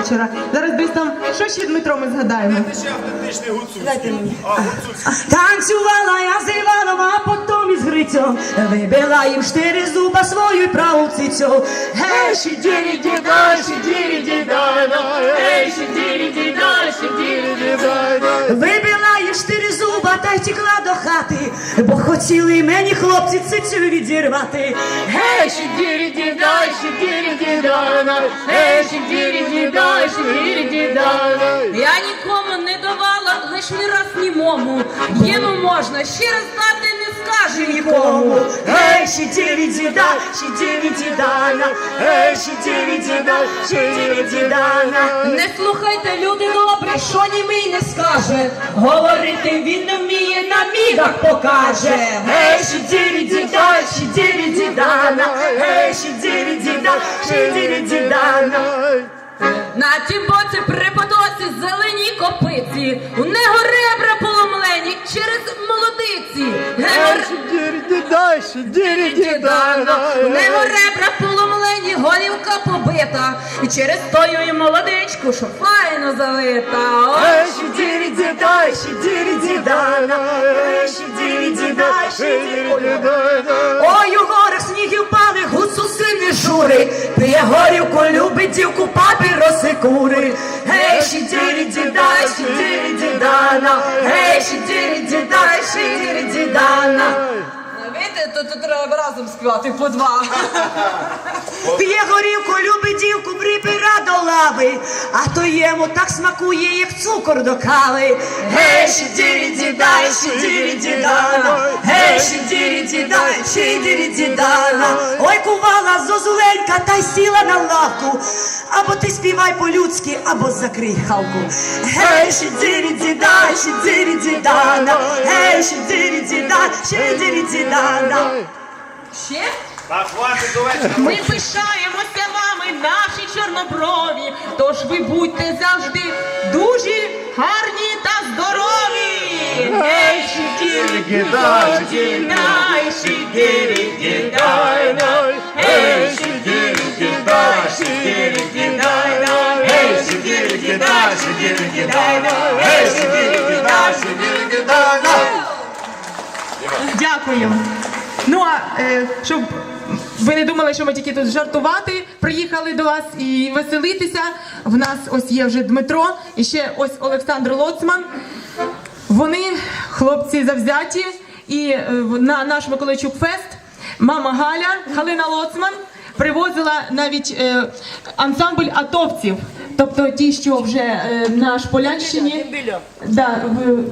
вечора. Зараз десь там, що ще Дмитро ми згадаємо? Це ще автентичний гуцульський. Дайте мені. А, гуцульський. Танцювала я з Іваном, а потім із Грицем Вибила їм штири зуба свою праву цицю Гей, шидірі діда, шидірі діда, гей, шидірі діда, шидірі діда Вибила їм штири зуба та й тікла до хати Бо хотіли мені хлопці цицю відірвати. Гей, дірі діда, дірі діда, гей, дірі діда, дірі діда Я нікому не не раз німому. Єну можна, ще раз дати не скаже нікому. Ей, щитірі діда, щитірі дідана, ей, щитірі діда, щитірі дідана. Не слухайте, люди добрі, що німий не скаже. Говорити він не вміє, на мігах покаже. Ей, щитірі діда, щитірі дідана, ей, щитірі діда, щитірі дідана. На тім боці при потоці зелені У нього ребра поломлені через молодиці. Гемор... У нього ребра поломлені, голівка побита. І через тою і молодичку, що файно залита. Ой, Ей, щитірі діда, щитірі дідана, ей, щитірі діда, щитірі дідана. Ой, у горах сніги сильні жури, п'є горівку, любить дівку, папіроси кури. Гей, щитірі діда, щитірі дідана, гей, щитірі діда, щитірі дідана. То, то треба разом співати по два. П'є горівку, любить дівку, припира до лави, а то йому так смакує, як цукор до кави. Гей, щидірі діда, щидірі дідана, гей, щидірі діда, щидірі дідана. Ой, кувала зозуленька, та й сіла на лавку. Або ти співай по-людськи, або закрий халку. Гей, щидірі діда, щидірі дідана, гей, щидірі діда, щидірі дідана. Ще? Так, хватить до вечора. Ми пишаємося вами, наші чорноброві. Тож ви будьте завжди дуже гарні та здорові. Гей, шикірі, Гідай, гідай, шикірі, гідай, Гей, шикірі, гідай, шикірі, гідай, шикірі, гідай, Дякую. Ну а е, щоб ви не думали, що ми тільки тут жартувати, приїхали до вас і веселитися. В нас ось є вже Дмитро і ще ось Олександр Лоцман. Вони хлопці завзяті, і е, на наш Миколайчук Фест мама Галя, Галина Лоцман привозила навіть е, ансамбль атовців, тобто ті, що вже е, на Шполянщині. Да, в-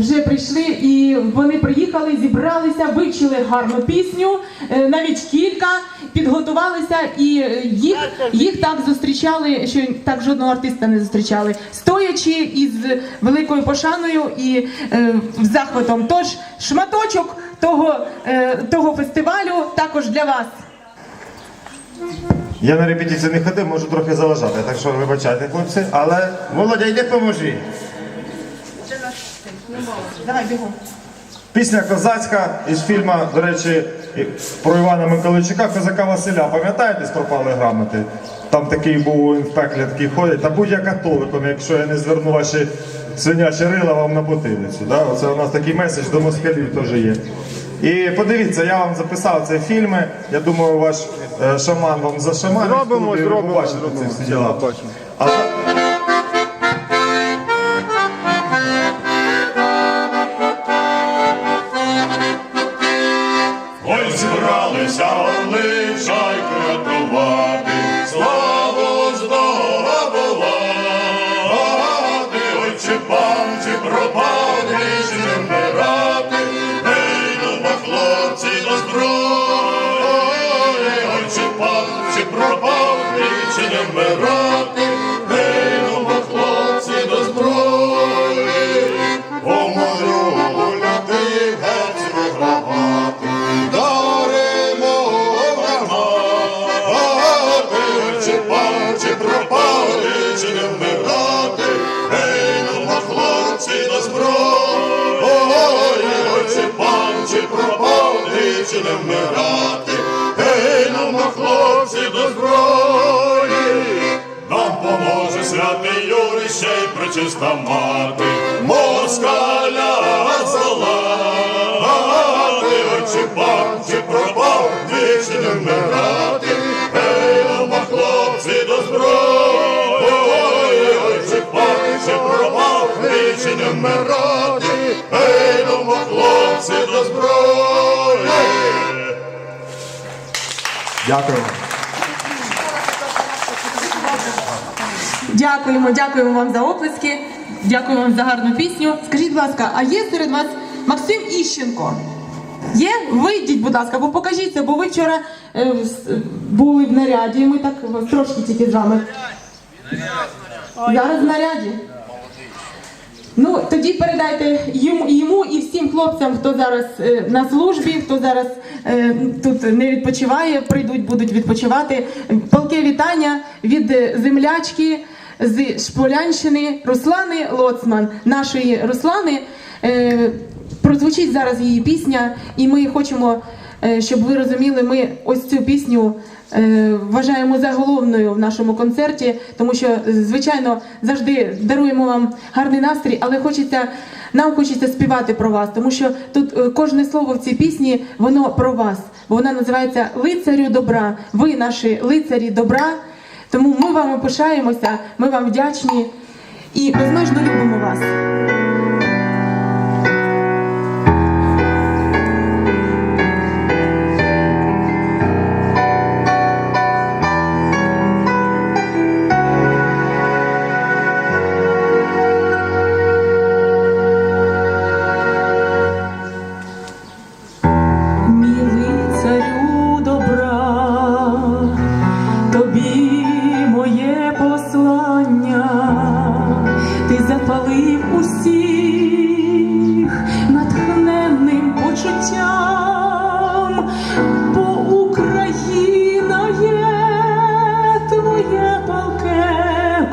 вже прийшли і вони приїхали, зібралися, вивчили гарну пісню, е, навіть кілька, підготувалися і е, їх, їх так зустрічали, що так жодного артиста не зустрічали, стоячи із великою пошаною і е, захватом. Тож шматочок того, е, того фестивалю також для вас. Я на репетицію не ходив, можу трохи заважати, так що вибачайте, хлопці, але Володя, йди поможи. Давай бігом. Пісня козацька із фільму, до речі, про Івана Миколайчука, козака Василя. Пам'ятаєте, з пропали грамоти? Там такий був він в пеклі такий ходить, та будь я католиком, якщо я не зверну ваші свинячі рила вам на потилицю. Да? Оце у нас такий меседж до москалів теж є. І подивіться, я вам записав ці фільми. Я думаю, ваш е, шаман вам зашаманить. Зробимо, і ви зробимо, зробимо. Побачимо. А не вмирати, ей, ну, ма, хлопці до зброї, нам поможе святий Юрій, ще й пречиста мати, москаля залати, очі пав, чи пропав, двічі не вмирати, ей, дома хлопці до зброї, ой, чи пав, чи пропав, двічі не вмирати, ей, дома хлопці до зброї. Дякую. Дякуємо, дякуємо вам за оплески. Дякуємо вам за гарну пісню. Скажіть, будь ласка, а є серед вас Максим Іщенко? Є? Вийдіть, будь ласка, бо покажіться, бо ви вчора е, були в наряді, і ми так трошки тільки з вами. Зараз в наряді. Ну, тоді передайте йому, йому і всім хлопцям, хто зараз е, на службі, хто зараз е, тут не відпочиває, прийдуть, будуть відпочивати. Палке вітання від е, землячки з Шполянщини Руслани Лоцман, нашої Руслани. Е, прозвучить зараз її пісня, і ми хочемо, щоб ви розуміли, ми ось цю пісню е, вважаємо заголовною в нашому концерті, тому що, е, звичайно, завжди даруємо вам гарний настрій, але хочеться. Нам хочеться співати про вас, тому що тут е, кожне слово в цій пісні воно про вас, бо вона називається Лицарю добра. Ви наші лицарі добра. Тому ми вами пишаємося, ми вам вдячні і безмежно любимо вас.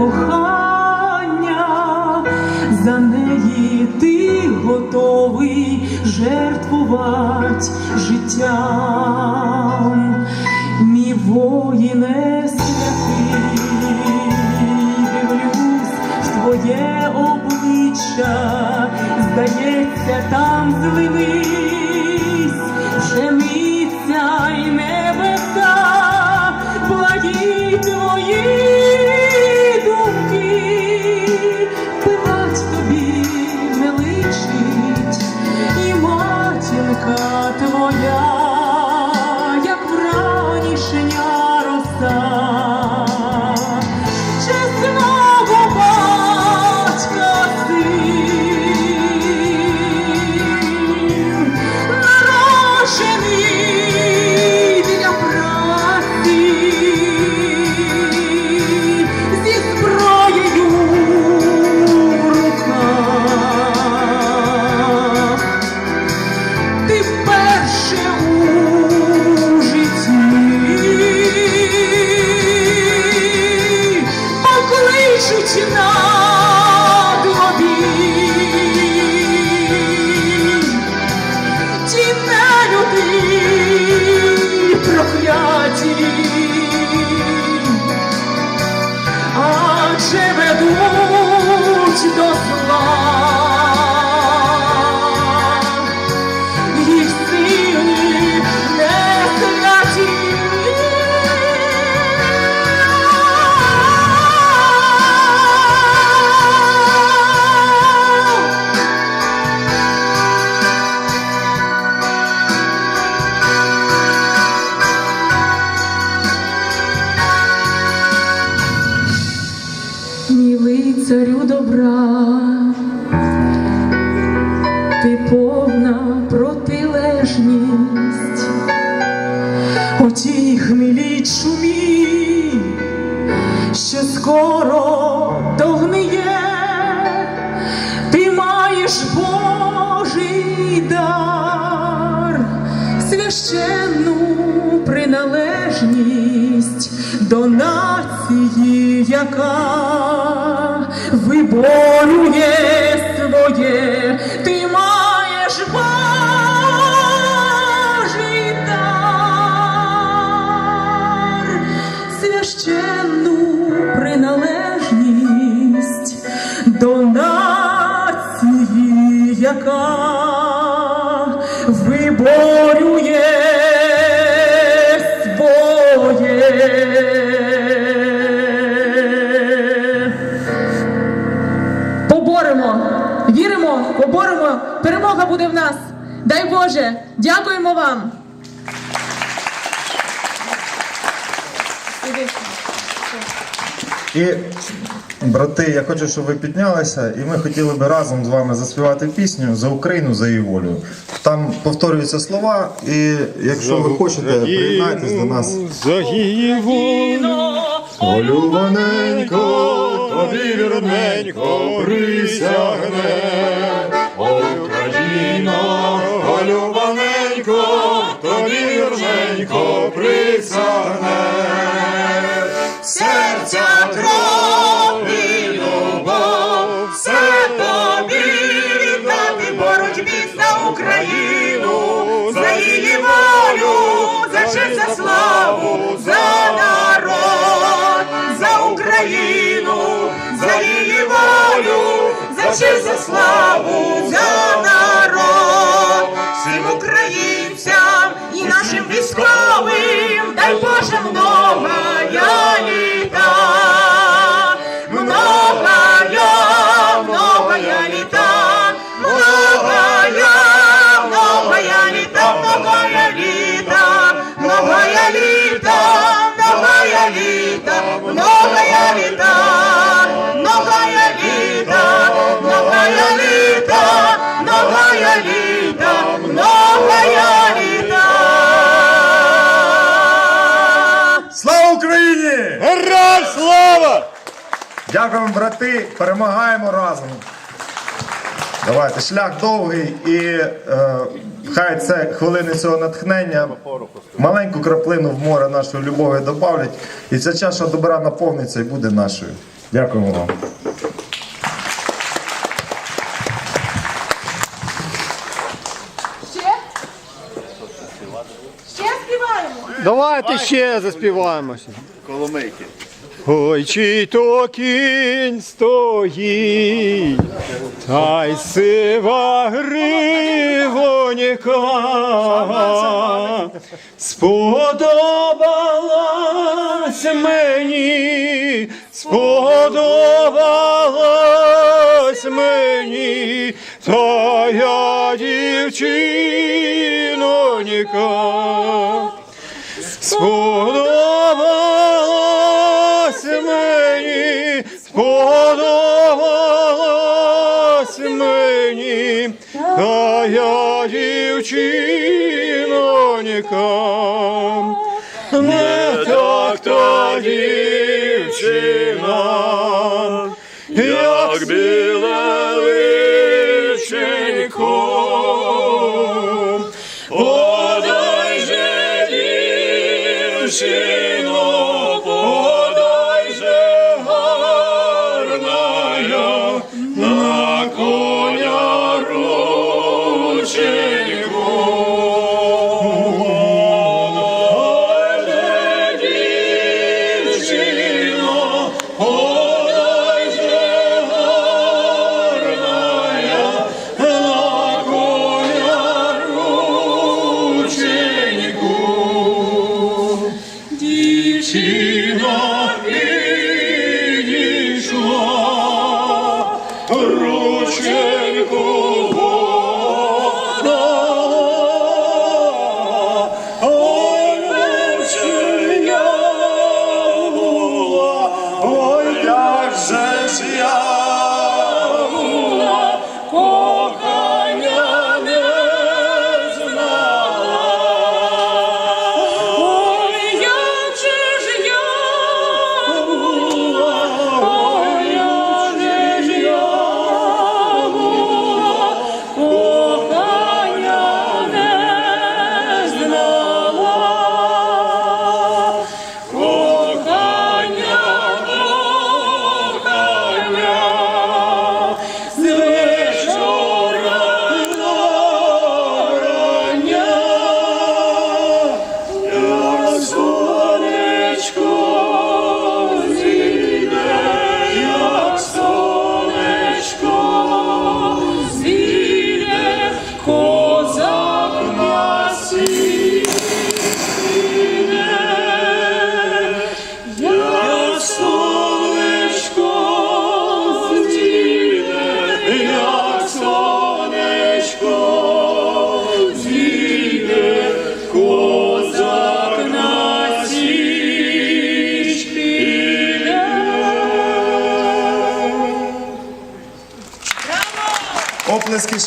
Кохання, за неї ти готовий жертвувати життям. Мій воїне святий, твоє обличчя, здається, там злились, лицарю добра, ти повна протилежність, отій хмілій шумі, що скоро догниє, ти маєш Божий дар, священну приналежність до нації, яка і борює своє, ти маєш Божий дар, священну приналежність до нації, яка. Буде в нас. Дай Боже, дякуємо вам. І, брати, я хочу, щоб ви піднялися, і ми хотіли би разом з вами заспівати пісню за Україну, за її волю. Там повторюються слова, і якщо ви хочете, приєднайтесь до нас. За її волю, Олюбаненько, тобі вірненько присягне. О, Україно, Олюбаненько, тобі вірненько присягне. Серця кров і любов, все тобі віддати боротьбі за Україну, за її волю, за честь, за славу, за за Україну, за її волю, за честь, за славу, за многая літа, многая літа, многая літа, многая літа, многая літа. Слава Україні! Героям слава! Дякуємо, брати! Перемагаємо разом. Давайте, шлях довгий і е, хай це хвилини цього натхнення маленьку краплину в море нашої любові добавлять, і ця чаша добра наповниться і буде нашою. Дякуємо вам. Ще? Ще співаємо. Давайте ще заспіваємося. Коломийки. Ой, чий то кінь стоїть, та й сива гривоніка сподобалась мені, сподобалась мені, та я дівчиноніка. моя дівчинонька, не так та дівчина.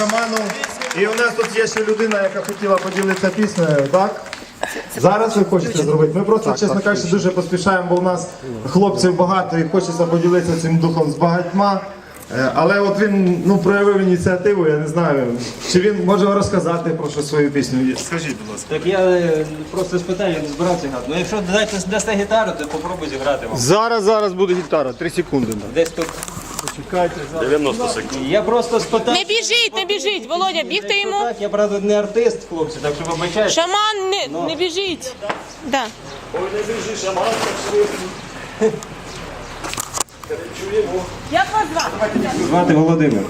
Шаману. І у нас тут є ще людина, яка хотіла поділитися піснею, так? Зараз ви хочете зробити. Ми просто, чесно кажучи, дуже поспішаємо, бо у нас хлопців багато і хочеться поділитися цим духом з багатьма. Е, Але от він ну, проявив ініціативу, я не знаю. Чи він може розказати про що свою пісню? Скажіть, будь ласка. Так я е, просто спитаю, я не збирався грати. Ну якщо дайте дасте гітару, то попробуй зіграти вам. Зараз, зараз буде гітара, 3 секунди. Десь тут. 90 секунд. Я просто спитав. Не біжіть, не біжіть, Володя, бігти йому. Я правда не артист, хлопці, так що вибачайте. Шаман, не, не біжіть. Да. Як вас звати? Звати Володимир.